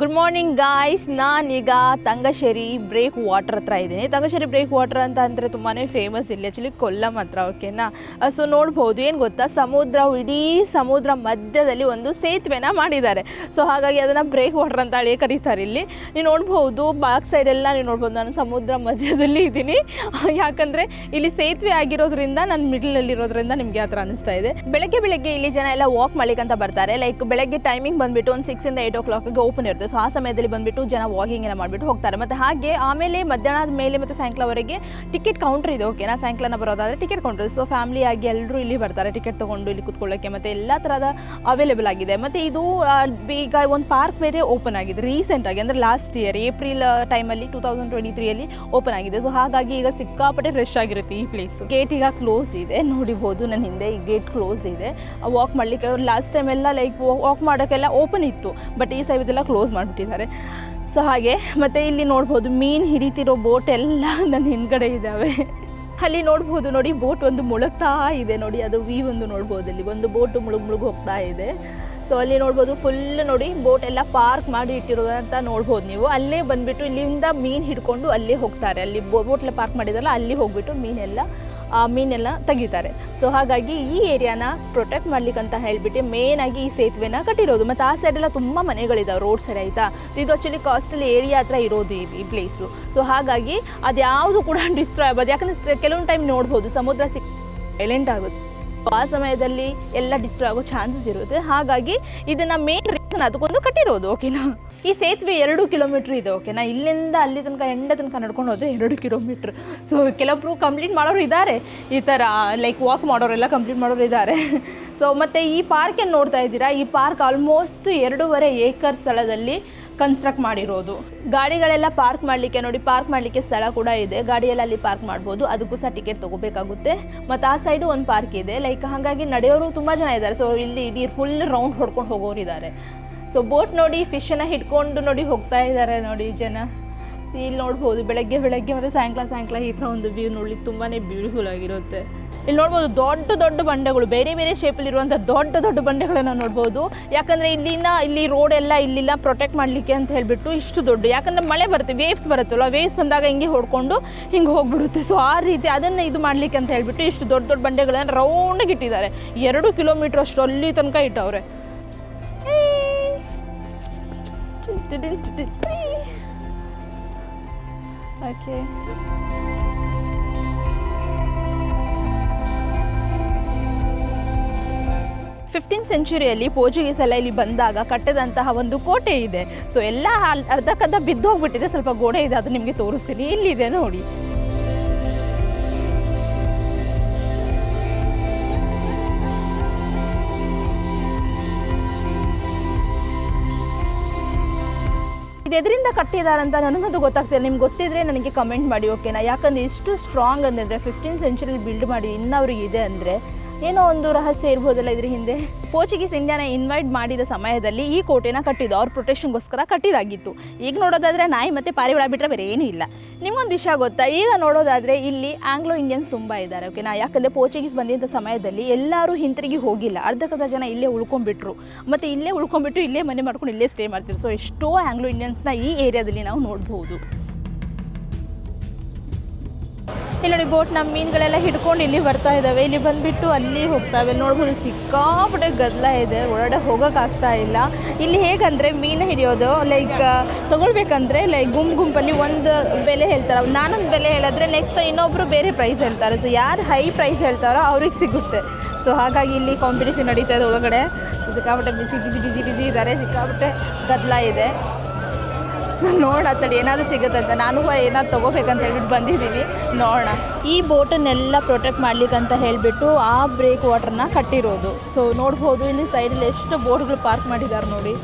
Good morning guys ನಾನೀಗ ತಂಗಶೇರಿ break water ಹತ್ರ ಇದ್ದೀನಿ. ತಂಗಶೇರಿ ಬ್ರೇಕ್ ವಾಟರ್ ಅಂತ ಅಂದರೆ ತುಂಬಾ ಫೇಮಸ್ ಇಲ್ಲಿ ಆ್ಯಕ್ಚುಲಿ ಕೊಲ್ಲಂ ಹತ್ರ ಓಕೆನಾ ಸೊ ನೋಡ್ಬೋದು. ಏನು ಗೊತ್ತಾ? ಸಮುದ್ರ, ಇಡೀ ಸಮುದ್ರ ಮಧ್ಯದಲ್ಲಿ ಒಂದು ಸೇತುವೆನ ಮಾಡಿದ್ದಾರೆ. ಸೊ ಹಾಗಾಗಿ ಅದನ್ನು ಬ್ರೇಕ್ ವಾಟರ್ ಅಂತ ಹೇಳಿ ಕರೀತಾರೆ ಇಲ್ಲಿ. ನೀವು ನೋಡ್ಬೋದು ಬ್ಯಾಕ್ ಸೈಡೆಲ್ಲ ನೀವು ನೋಡ್ಬೋದು. ನಾನು ಸಮುದ್ರ ಮಧ್ಯದಲ್ಲಿ ಇದ್ದೀನಿ. ಯಾಕಂದರೆ ಇಲ್ಲಿ ಸೇತುವೆ ಆಗಿರೋದ್ರಿಂದ, ನಾನು ಮಿಡ್ಲಲ್ಲಿರೋದ್ರಿಂದ ನಿಮಗೆ ಆ ಥರ ಅನಿಸ್ತಾ ಇದೆ. ಬೆಳಗ್ಗೆ ಬೆಳಗ್ಗೆ ಇಲ್ಲಿ ಜನ ಎಲ್ಲ ವಾಕ್ ಮಾಡ್ಲಿಕ್ಕೆ ಅಂತ ಬರ್ತಾರೆ. ಲೈಕ್ ಬೆಳಗ್ಗೆ ಟೈಮಿಂಗ್ ಬಂದುಬಿಟ್ಟು ಒಂದು ಸಿಕ್ಸಿಂದ ಏಯ್ಟ್ ಓ ಕ್ಲಾಕಿಗೆ ಓಪನ್ ಇರುತ್ತೆ. ಸೊ, ಆ ಸಮಯದಲ್ಲಿ ಬಂದುಬಿಟ್ಟು ಜನ ವಾಕಿಂಗ್ ಎಲ್ಲ ಮಾಡಿಬಿಟ್ಟು ಹೋಗ್ತಾರೆ. ಮತ್ತು ಹಾಗೆ ಆಮೇಲೆ ಮಧ್ಯಾಹ್ನದ ಮೇಲೆ ಮತ್ತು ಸಾಯಂಕಾಲವರೆಗೆ ಟಿಕೆಟ್ ಕೌಂಟರ್ ಇದೆ. ಓಕೆನಾ ಸಾಯಂಕಾಲನ ಬರೋದಾದರೆ ಟಿಕೆಟ್ ಕೌಂಟರ್ ಸೊ ಫ್ಯಾಮಿಲಿ ಆಗಿ ಎಲ್ಲರೂ ಇಲ್ಲಿ ಬರ್ತಾರೆ. ಟಿಕೆಟ್ ತೊಗೊಂಡು ಇಲ್ಲಿ ಕೂತ್ಕೊಳ್ಳೋಕ್ಕೆ ಮತ್ತು ಎಲ್ಲ ಥರದ ಅವೈಲೇಬಲ್ ಆಗಿದೆ. ಮತ್ತು ಇದು ಈಗ ಒಂದು ಪಾರ್ಕ್ ಬೇರೆ ಓಪನ್ ಆಗಿದೆ. ರೀಸೆಂಟಾಗಿ ಅಂದರೆ ಲಾಸ್ಟ್ ಇಯರ್ ಏಪ್ರಿಲ್ ಟೈಮಲ್ಲಿ ಟೂ ತೌಸಂಡ್ ಟ್ವೆಂಟಿ ತ್ರೀಯಲ್ಲಿ ಓಪನ್ ಆಗಿದೆ. ಸೊ ಹಾಗಾಗಿ ಈಗ ಸಿಕ್ಕಾಪಟ್ಟೆ ಫ್ರೆಶ್ ಆಗಿರುತ್ತೆ ಈ ಪ್ಲೇಸು ಗೇಟ್ ಈಗ ಕ್ಲೋಸ್ ಇದೆ. ನೋಡಿಬೋದು ನನ್ನ ಹಿಂದೆ ಈ ಗೇಟ್ ಕ್ಲೋಸ್ ಇದೆ. ವಾಕ್ ಮಾಡಲಿಕ್ಕೆ ಲಾಸ್ಟ್ ಟೈಮ್ ಎಲ್ಲ ಲೈಕ್ ವಾಕ್ ಮಾಡೋಕ್ಕೆಲ್ಲ ಓಪನ್ ಇತ್ತು. ಬಟ್ ಈ ಸೈವದೆಲ್ಲ ಕ್ಲೋಸ್ ಮಾಡಿಬಿಟ್ಟಿದ್ದಾರೆ. ಸೊ ಹಾಗೆ, ಮತ್ತು ಇಲ್ಲಿ ನೋಡ್ಬೋದು ಮೀನು ಹಿಡಿತಿರೋ ಬೋಟ್ ಎಲ್ಲ ನನ್ನ ಹಿಂದ್ಗಡೆ ಇದ್ದಾವೆ. ಅಲ್ಲಿ ನೋಡ್ಬೋದು ನೋಡಿ ಬೋಟ್ ಒಂದು ಮುಳುಗ್ತಾ ಇದೆ ನೋಡಿ, ಅದು ವಿ ಒಂದು ನೋಡ್ಬೋದು ಅಲ್ಲಿ ಒಂದು ಬೋಟ್ ಮುಳುಗ್ ಮುಳುಗ್ ಹೋಗ್ತಾ ಇದೆ. ಸೊ ಅಲ್ಲಿ ನೋಡ್ಬೋದು ಫುಲ್ ನೋಡಿ ಬೋಟ್ ಎಲ್ಲ ಪಾರ್ಕ್ ಮಾಡಿ ಇಟ್ಟಿರೋದಂತ ನೋಡ್ಬೋದು ನೀವು. ಅಲ್ಲೇ ಬಂದುಬಿಟ್ಟು ಇಲ್ಲಿಂದ ಮೀನು ಹಿಡ್ಕೊಂಡು ಅಲ್ಲೇ ಹೋಗ್ತಾರೆ. ಅಲ್ಲಿ ಬೋಟ್ಲ ಪಾರ್ಕ್ ಮಾಡಿದಾರಲ್ಲ, ಅಲ್ಲಿ ಹೋಗ್ಬಿಟ್ಟು ಮೀನೆಲ್ಲ ಮೀನೆಲ್ಲ ತೆಗಿತಾರೆ. ಸೊ ಹಾಗಾಗಿ ಈ ಏರಿಯಾನ ಪ್ರೊಟೆಕ್ಟ್ ಮಾಡ್ಲಿಕ್ಕೆ ಅಂತ ಹೇಳ್ಬಿಟ್ಟು ಮೇನ್ ಆಗಿ ಈ ಸೇತುವೆನ ಕಟ್ಟಿರೋದು. ಮತ್ತು ಆ ಸೈಡೆಲ್ಲ ತುಂಬ ಮನೆಗಳಿದಾವೆ ರೋಡ್ ಸೈಡ್ ಆಯಿತಾ? ಇದು ಆ್ಯಕ್ಚುಲಿ ಕಾಸ್ಟಲ್ ಏರಿಯಾ ಹತ್ರ ಇರೋದು ಈ- ಈ ಪ್ಲೇಸು ಸೊ ಹಾಗಾಗಿ ಅದ್ಯಾವುದು ಕೂಡ ಡಿಸ್ಟ್ರಾಯ್ ಆಗ್ಬೋದು ಯಾಕಂದರೆ ಕೆಲವೊಂದು ಟೈಮ್ ನೋಡ್ಬೋದು, ಸಮುದ್ರ ಸಿಕ್ ಎಲೆಂಟ್ ಆಗುತ್ತೆ. ಆ ಸಮಯದಲ್ಲಿ ಎಲ್ಲ ಡಿಸ್ಟ್ರಾಯ್ ಆಗೋ ಚಾನ್ಸಸ್ ಇರುತ್ತೆ. ಹಾಗಾಗಿ ಇದನ್ನ ಮೇನ್ ರೀಸನ್ ಅದಕ್ಕೊಂದು ಕಟ್ಟಿರೋದು ಓಕೆನಾ ಈ ಸೇತುವೆ ಎರಡು ಕಿಲೋಮೀಟ್ರ್ ಇದೆ ಓಕೆನಾ ಇಲ್ಲಿಂದ ಅಲ್ಲಿ ತನಕ ಎಂಡ ತನಕ ನಡ್ಕೊಂಡು ಹೋದ್ರೆ ಎರಡು ಕಿಲೋಮೀಟ್ರ್ ಸೊ ಕೆಲವೊಬ್ರು ಕಂಪ್ಲೀಟ್ ಮಾಡೋರು ಇದ್ದಾರೆ ಈ ಥರ ಲೈಕ್ ವಾಕ್ ಮಾಡೋರೆಲ್ಲ ಕಂಪ್ಲೀಟ್ ಮಾಡೋರು ಇದ್ದಾರೆ ಸೊ ಮತ್ತು ಈ ಪಾರ್ಕ್ ಏನು ನೋಡ್ತಾ ಇದ್ದೀರಾ? ಈ ಪಾರ್ಕ್ ಆಲ್ಮೋಸ್ಟ್ ಎರಡೂವರೆ ಏಕರ್ ಸ್ಥಳದಲ್ಲಿ ಕನ್ಸ್ಟ್ರಕ್ಟ್ ಮಾಡಿರೋದು. ಗಾಡಿಗಳೆಲ್ಲ ಪಾರ್ಕ್ ಮಾಡಲಿಕ್ಕೆ, ನೋಡಿ ಪಾರ್ಕ್ ಮಾಡಲಿಕ್ಕೆ ಸ್ಥಳ ಕೂಡ ಇದೆ. ಗಾಡಿಯೆಲ್ಲ ಅಲ್ಲಿ ಪಾರ್ಕ್ ಮಾಡ್ಬೋದು. ಅದಕ್ಕೂ ಸಹ ಟಿಕೆಟ್ ತೊಗೋಬೇಕಾಗುತ್ತೆ. ಮತ್ತು ಆ ಸೈಡು ಒಂದು ಪಾರ್ಕ್ ಇದೆ. ಲೈಕ್ ಹಾಗಾಗಿ ನಡೆಯೋರು ತುಂಬ ಜನ ಇದ್ದಾರೆ. ಸೊ ಇಲ್ಲಿ ಇಡೀ ಫುಲ್ ರೌಂಡ್ ಹೊಡ್ಕೊಂಡು ಹೋಗೋರು ಇದ್ದಾರೆ ಸೊ ಬೋಟ್ ನೋಡಿ ಫಿಶನ್ನು ಹಿಡ್ಕೊಂಡು ನೋಡಿ ಹೋಗ್ತಾ ಇದ್ದಾರೆ ನೋಡಿ ಜನ. ಇಲ್ಲಿ ನೋಡ್ಬೋದು, ಬೆಳಗ್ಗೆ ಬೆಳಗ್ಗೆ ಮತ್ತು ಸಾಯಂಕಾಲ ಸಾಯಂಕಾಲ ಈ ಥರ ಒಂದು ವ್ಯೂ ನೋಡ್ಲಿಕ್ಕೆ ತುಂಬಾ ಬ್ಯೂಟಿಫುಲ್ ಆಗಿರುತ್ತೆ. ಇಲ್ಲಿ ನೋಡ್ಬೋದು, ದೊಡ್ಡ ದೊಡ್ಡ ಬಂಡೆಗಳು, ಬೇರೆ ಬೇರೆ ಶೇಪಲ್ಲಿರುವಂಥ ದೊಡ್ಡ ದೊಡ್ಡ ಬಂಡೆಗಳನ್ನು ನೋಡ್ಬೋದು. ಯಾಕಂದರೆ ಇಲ್ಲಿನ, ಇಲ್ಲಿ ರೋಡ್ ಎಲ್ಲ ಇಲ್ಲಿಲ್ಲ ಪ್ರೊಟೆಕ್ಟ್ ಮಾಡಲಿಕ್ಕೆ ಅಂತ ಹೇಳಿಬಿಟ್ಟು ಇಷ್ಟು ದೊಡ್ಡ, ಯಾಕಂದರೆ ಮಳೆ ಬರುತ್ತೆ ವೇವ್ಸ್ ಬರುತ್ತಲ್ಲ ವೇವ್ಸ್ ಬಂದಾಗ ಹಿಂಗೆ ಹೊಡ್ಕೊಂಡು ಹಿಂಗೆ ಹೋಗ್ಬಿಡುತ್ತೆ. ಸೊ ಆ ರೀತಿ ಅದನ್ನು ಇದು ಮಾಡಲಿಕ್ಕೆ ಅಂತ ಹೇಳಿಬಿಟ್ಟು ಇಷ್ಟು ದೊಡ್ಡ ದೊಡ್ಡ ಬಂಡೆಗಳನ್ನು ರೌಂಡಿಗೆ ಇಟ್ಟಿದ್ದಾರೆ. ಎರಡು ಕಿಲೋಮೀಟ್ರ್ ಅಷ್ಟು ಅಲ್ಲಿ ತನಕ ಇಟ್ಟವ್ರೆ. ಓಕೆ ಫಿಫ್ಟೀನ್ ಸೆಂಚುರಿಯಲ್ಲಿ ಪೋರ್ಚುಗೀಸ್ ಎಲ್ಲ ಇಲ್ಲಿ ಬಂದಾಗ ಕಟ್ಟದಂತಹ ಒಂದು ಕೋಟೆ ಇದೆ. ಸೊ ಎಲ್ಲ ಅರ್ಧಕ್ಕರ್ಧ ಬಿದ್ದು ಹೋಗ್ಬಿಟ್ಟಿದೆ ಸ್ವಲ್ಪ ಗೋಡೆ ಇದೆ, ಅದು ನಿಮಗೆ ತೋರಿಸ್ತೀನಿ. ಇಲ್ಲಿದೆ ನೋಡಿ. ಇದು ಎದರಿಂದ ಅಂತ ನನಗದು ಗೊತ್ತಾಗ್ತಿಲ್ಲ. ನಿಮ್ಗೆ ಗೊತ್ತಿದ್ರೆ ನನಗೆ ಕಮೆಂಟ್ ಮಾಡಿ ಓಕೆನಾ ಯಾಕಂದ್ರೆ ಇಷ್ಟು ಸ್ಟ್ರಾಂಗ್ ಅಂದರೆ ಫಿಫ್ಟೀನ್ ಸೆಂಚುರಿಲಿ ಬಿಲ್ಡ್ ಮಾಡಿ ಇನ್ನವ್ರಿಗೆ ಇದೆ ಅಂದರೆ ಏನೋ ಒಂದು ರಹಸ್ಯ ಇರ್ಬೋದಲ್ಲ ಇದ್ರ ಹಿಂದೆ? ಪೋರ್ಚುಗೀಸ್ ಇಂಡಿಯಾನ ಇನ್ವೈಟ್ ಮಾಡಿದ ಸಮಯದಲ್ಲಿ ಈ ಕೋಟೆನ ಕಟ್ಟಿದ್ದು, ಅವ್ರ ಪ್ರೊಟೆಕ್ಷನ್ಗೋಸ್ಕರ ಕಟ್ಟಿದಾಗಿತ್ತು. ಈಗ ನೋಡೋದಾದರೆ ನಾಯಿ ಮತ್ತು ಪಾರಿವಾಳ ಬಿಟ್ಟರೆ ಬೇರೆ ಏನೂ ಇಲ್ಲ. ನಿಮಗೊಂದು ವಿಷಯ ಗೊತ್ತಾ? ಈಗ ನೋಡೋದಾದರೆ ಇಲ್ಲಿ ಆಂಗ್ಲೋ ಇಂಡಿಯನ್ಸ್ ತುಂಬ ಇದ್ದಾರೆ ಓಕೆನಾ ಯಾಕಂದರೆ ಪೋರ್ಚುಗೀಸ್ ಬಂದಿದ್ದ ಸಮಯದಲ್ಲಿ ಎಲ್ಲರೂ ಹಿಂತಿರುಗಿ ಹೋಗಿಲ್ಲ. ಅರ್ಧಕ್ಕರ್ಧ ಜನ ಇಲ್ಲೇ ಉಳ್ಕೊಂಡ್ಬಿಟ್ರು. ಮತ್ತು ಇಲ್ಲೇ ಉಳ್ಕೊಂಡ್ಬಿಟ್ಟು ಇಲ್ಲೇ ಮನೆ ಮಾಡ್ಕೊಂಡು ಇಲ್ಲೇ ಸ್ಟೇ ಮಾಡ್ತಿದ್ರು. ಸೊ ಎಷ್ಟೋ ಆಂಗ್ಲೋ ಇಂಡಿಯನ್ಸ್ನ ಈ ಏರಿಯಾದಲ್ಲಿ ನಾವು ನೋಡ್ಬೋದು. ಇಲ್ಲಿ ನೋಡಿ ಬೋಟ್ ನಮ್ಮ ಮೀನುಗಳೆಲ್ಲ ಹಿಡ್ಕೊಂಡು ಇಲ್ಲಿ ಬರ್ತಾ ಇದ್ದಾವೆ ಇಲ್ಲಿ ಬಂದುಬಿಟ್ಟು ಅಲ್ಲಿ ಹೋಗ್ತಾವೆ. ನೋಡ್ಬೋದು ಸಿಕ್ಕಾಪಟ್ಟೆ ಗದ್ದಲ ಇದೆ. ಒಳಗಡೆ ಹೋಗೋಕ್ಕಾಗ್ತಾ ಇಲ್ಲ. ಇಲ್ಲಿ ಹೇಗಂದರೆ ಮೀನು ಹಿಡಿಯೋದು ಲೈಕ್ ತೊಗೊಳ್ಬೇಕಂದ್ರೆ ಲೈಕ್ ಗುಂಪು ಗುಂಪಲ್ಲಿ ಒಂದು ಬೆಲೆ ಹೇಳ್ತಾರೆ. ನಾನೊಂದು ಬೆಲೆ ಹೇಳಿದ್ರೆ ನೆಕ್ಸ್ಟ್ ಇನ್ನೊಬ್ಬರು ಬೇರೆ ಪ್ರೈಸ್ ಹೇಳ್ತಾರೆ. ಸೊ ಯಾರು ಹೈ ಪ್ರೈಸ್ ಹೇಳ್ತಾರೋ ಅವ್ರಿಗೆ ಸಿಗುತ್ತೆ. ಸೊ ಹಾಗಾಗಿ ಇಲ್ಲಿ ಕಾಂಪಿಟೇಷನ್ ನಡೀತಾ ಇದೆ ಒಳಗಡೆ. ಸಿಕ್ಕಾಪಟ್ಟೆ ಬಿಸಿ ಬಿಸಿ ಬಿಸಿ ಬಿಸಿ ಇದ್ದಾರೆ ಸಿಕ್ಕಾಪಟ್ಟೆ ಗದ್ದಲ ಇದೆ. ಸೊ ನೋಡೋಣ ತಡಿ ಏನಾದರೂ ಸಿಗುತ್ತಂತ. ನಾನು ಏನಾದ್ರು ತೊಗೋಬೇಕಂತ ಹೇಳ್ಬಿಟ್ಟು ಬಂದಿದ್ದೀನಿ ನೋಡೋಣ. ಈ ಬೋಟನ್ನೆಲ್ಲ ಪ್ರೊಟೆಕ್ಟ್ ಮಾಡ್ಲಿಕ್ಕೆ ಅಂತ ಹೇಳಿಬಿಟ್ಟು ಆ ಬ್ರೇಕ್ ವಾಟರ್ನ ಕಟ್ಟಿರೋದು. ಸೊ ನೋಡ್ಬೋದು ಇಲ್ಲಿ ಸೈಡಲ್ಲಿ ಎಷ್ಟು ಬೋಟ್ಗಳು ಪಾರ್ಕ್ ಮಾಡಿದ್ದಾರೆ ನೋಡಿ.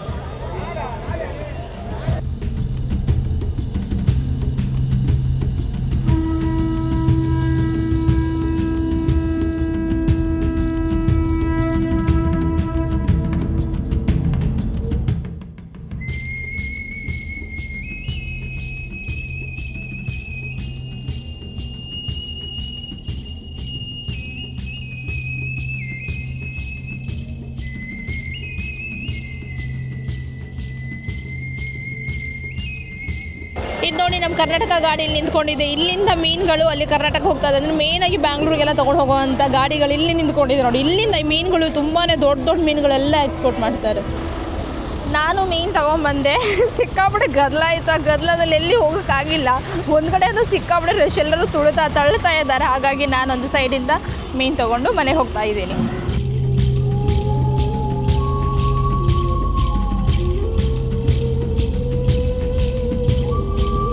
ಇದು ನಮ್ಮ ಕರ್ನಾಟಕ ಗಾಡಿಯಲ್ಲಿ ನಿಂತ್ಕೊಂಡಿದೆ. ಇಲ್ಲಿಂದ ಮೀನುಗಳು ಅಲ್ಲಿ ಕರ್ನಾಟಕ ಹೋಗ್ತಾ ಇದೆ. ಅಂದರೆ ಮೇಯ್ನಾಗಿ ಬ್ಯಾಂಗ್ಳೂರಿಗೆಲ್ಲ ತೊಗೊಂಡು ಹೋಗುವಂಥ ಗಾಡಿಗಳು ಇಲ್ಲಿ ನಿಂತ್ಕೊಂಡಿದೆ ನೋಡಿ. ಇಲ್ಲಿಂದ ಮೀನುಗಳು ತುಂಬಾ ದೊಡ್ಡ ದೊಡ್ಡ ಮೀನುಗಳೆಲ್ಲ ಎಕ್ಸ್ಪೋರ್ಟ್ ಮಾಡ್ತಾರೆ. ನಾನು ಮೀನು ತೊಗೊಂಬಂದೆ. ಸಿಕ್ಕಾಬಿಟ್ಟೆ ಗದ್ಲ ಆಯಿತು. ಆ ಗದ್ಲದಲ್ಲಿ ಎಲ್ಲಿ ಹೋಗೋಕ್ಕಾಗಿಲ್ಲ. ಒಂದು ಕಡೆ ಅದು ಸಿಕ್ಕಾಬಿಟ್ಟೆ ರಶ್ ಎಲ್ಲರೂ ತುಳಿತಾ ತಳ್ಳುತ್ತಾ ಇದ್ದಾರೆ. ಹಾಗಾಗಿ ನಾನೊಂದು ಸೈಡಿಂದ ಮೀನು ತಗೊಂಡು ಮನೆಗೆ ಹೋಗ್ತಾ ಇದ್ದೀನಿ.